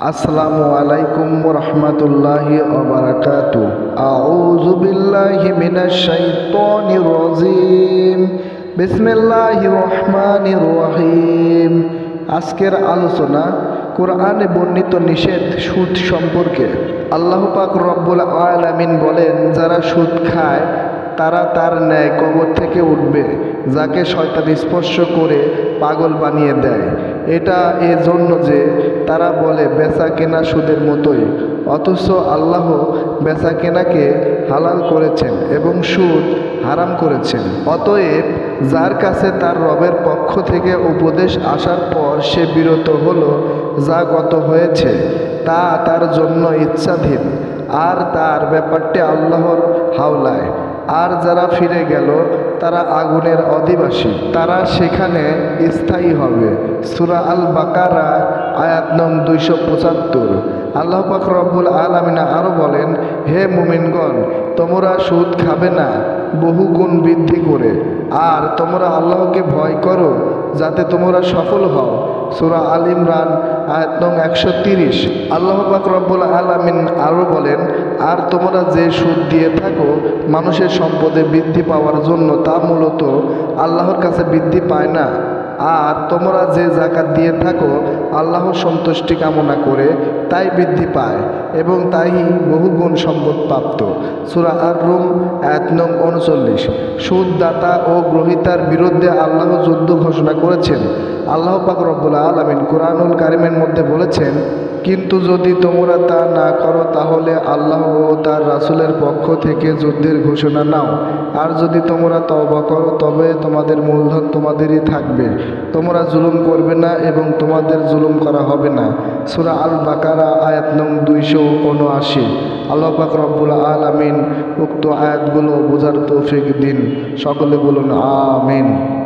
আসসালামু আলাইকুম রহমতুল্লাহি ওবরাকাত। আউযু বিল্লাহি মিনাশ শাইতানির রাজিম। বিসমিল্লাহির রহমানির রহিম। আজকের আলোচনা কোরআনে বর্ণিত নিষেধ সুদ সম্পর্কে। আল্লাহ পাক রব্বুল আলামিন বলেন, যারা সুদ খায় তারা তার ন্যায় কবর থেকে উঠবে, যাকে শয়তান স্পর্শ করে পাগল বানিয়ে দেয়। এটা এজন্য যে তারা বলে, বেচা কেনা সুদের মতোই। অথচ আল্লাহ বেচা কেনাকে হালাল করেছেন এবং সুদ হারাম করেছেন। অতএব যার কাছে তার রবের পক্ষ থেকে উপদেশ আসার পর সে বিরত হলো, যা গত হয়েছে, তা তার জন্য ইচ্ছাধীন। আর তার ব্যাপারটি আল্লাহর হাওলায়। আর যারা ফিরে গেল, তারা আগুনের অধিবাসী। তারা সেখানে স্থায়ী হবে। সুরা আল বাকারা আয়াত নং দুইশো পঁচাত্তর। আল্লাহ পাক রব্বুল আলমিনা আরও বলেন, হে মুমিনগণ, তোমরা সুদ খাবে না, বহু গুণ বৃদ্ধি করে। আর তোমরা আল্লাহকে ভয় করো, যাতে তোমরা সফল হও। সুরা আল ইমরান, আয়াত নং একশো তিরিশ। আল্লাহবাক রব্বুল আলমিন আরও বলেন, আর তোমরা যে সুদ দিয়ে থাকো, মানুষের সম্পদে বৃদ্ধি পাওয়ার জন্য তা মূলত আল্লাহর কাছে বৃদ্ধি পায় না। আর তোমরা যে জাকাত দিয়ে থাকো, আল্লাহ সন্তুষ্টি কামনা করে তাই বৃদ্ধি পায় এবং তাই বহুগুণ সম্পদ প্রাপ্ত। সুরা আর রুম এক নং উনচল্লিশ। সুদদাতা ও গ্রহিতার বিরুদ্ধে আল্লাহ যুদ্ধ ঘোষণা করেছেন। আল্লাহ পাক রব্বুল্লা আলমিন কোরআনুল কারিমের মধ্যে বলেছেন কিন্তু যদি তোমরা তা না করো, তাহলে আল্লাহ ও তার রাসুলের পক্ষ থেকে যুদ্ধের ঘোষণা নাও। আর যদি তোমরা তবা করো, তবে তোমাদের মূলধন তোমাদেরই থাকবে। তোমরা জুলুম করবে না এবং তোমাদের জুলুম করা হবে না। সুরা আল বাকারা আয়াত নং দুইশো উনআশি আল্লাহ পাক রব্বুল আলমিন উক্ত আয়াতগুলো বোঝার তৌফিক দিন। সকলে বলুন, আমিন।